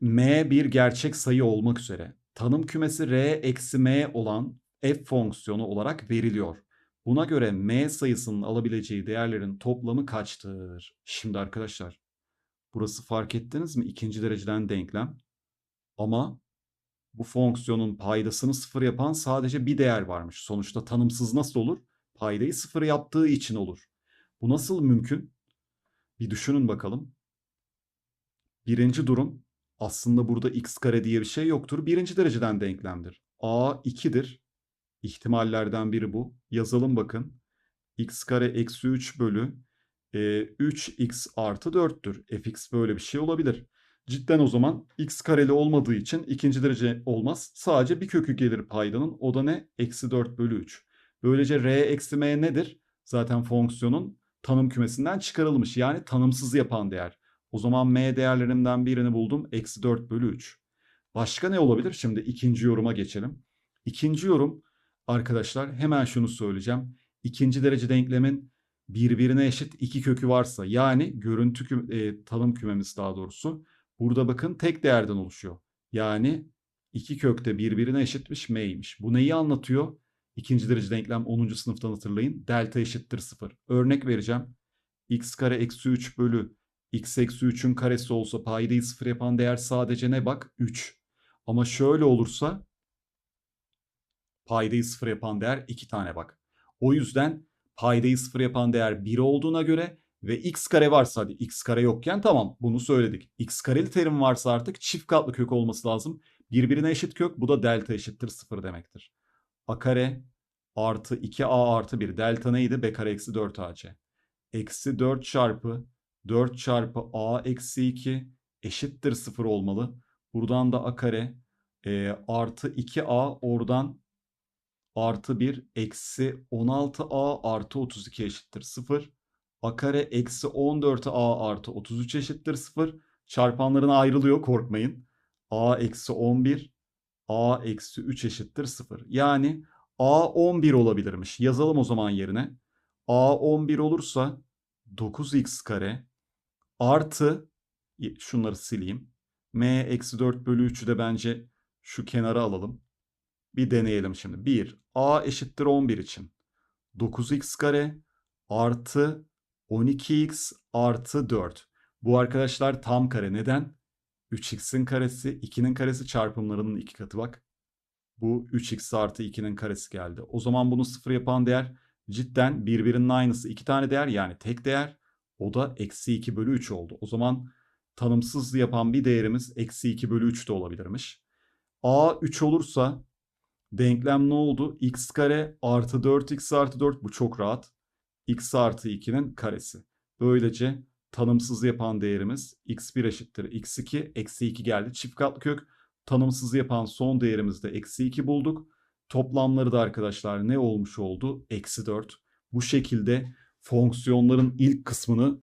m bir gerçek sayı olmak üzere tanım kümesi r eksi m olan f fonksiyonu olarak veriliyor. Buna göre m sayısının alabileceği değerlerin toplamı kaçtır? Şimdi arkadaşlar burası fark ettiniz mi? İkinci dereceden denklem. Ama bu fonksiyonun paydasını sıfır yapan sadece bir değer varmış. Sonuçta tanımsız nasıl olur? Paydayı sıfır yaptığı için olur. Bu nasıl mümkün? Bir düşünün bakalım. Birinci durum aslında burada x kare diye bir şey yoktur. Birinci dereceden denklemdir. a 2'dir. İhtimallerden biri bu. Yazalım bakın. x kare eksi 3 bölü e, 3x artı 4'tür. fx böyle bir şey olabilir. Cidden o zaman x kareli olmadığı için ikinci derece olmaz. Sadece bir kökü gelir paydanın. O da ne? Eksi 4 bölü 3. Böylece r eksi m nedir? Zaten fonksiyonun tanım kümesinden çıkarılmış. Yani tanımsız yapan değer. O zaman m değerlerimden birini buldum. Eksi 4 bölü 3. Başka ne olabilir? Şimdi ikinci yoruma geçelim. İkinci yorum arkadaşlar hemen şunu söyleyeceğim. İkinci derece denklemin birbirine eşit iki kökü varsa yani görüntü kü- e, tanım kümemiz daha doğrusu burada bakın tek değerden oluşuyor. Yani iki kökte birbirine eşitmiş m'ymiş. Bu neyi anlatıyor? İkinci derece denklem 10. sınıftan hatırlayın. Delta eşittir 0. Örnek vereceğim. x kare eksi 3 bölü x eksi 3'ün karesi olsa paydayı 0 yapan değer sadece ne bak? 3. Ama şöyle olursa paydayı 0 yapan değer 2 tane bak. O yüzden paydayı 0 yapan değer 1 olduğuna göre ve x kare varsa hadi x kare yokken tamam bunu söyledik. x kareli terim varsa artık çift katlı kök olması lazım. Birbirine eşit kök bu da delta eşittir 0 demektir. a kare artı 2a artı 1 delta neydi? b kare eksi 4ac. Eksi 4 çarpı 4 çarpı a eksi 2 eşittir 0 olmalı. Buradan da a kare e, artı 2a oradan artı 1 eksi 16a artı 32 eşittir 0. a kare eksi 14a artı 33 eşittir 0. Çarpanlarına ayrılıyor korkmayın. a eksi 11 a eksi 3 eşittir 0. Yani a 11 olabilirmiş. Yazalım o zaman yerine. a 11 olursa 9x kare artı şunları sileyim. m eksi 4 bölü 3'ü de bence şu kenara alalım. Bir deneyelim şimdi. 1. A eşittir 11 için. 9x kare artı 12x artı 4. Bu arkadaşlar tam kare. Neden? 3x'in karesi 2'nin karesi çarpımlarının iki katı bak. Bu 3x artı 2'nin karesi geldi. O zaman bunu sıfır yapan değer cidden birbirinin aynısı. iki tane değer yani tek değer. O da eksi 2 bölü 3 oldu. O zaman tanımsız yapan bir değerimiz eksi 2 bölü 3 de olabilirmiş. A 3 olursa denklem ne oldu? x kare artı 4x artı 4 bu çok rahat. x artı 2'nin karesi. Böylece tanımsız yapan değerimiz x1 eşittir x2 eksi 2 geldi. Çift katlı kök tanımsız yapan son değerimizde eksi 2 bulduk. Toplamları da arkadaşlar ne olmuş oldu? Eksi 4. Bu şekilde fonksiyonların ilk kısmını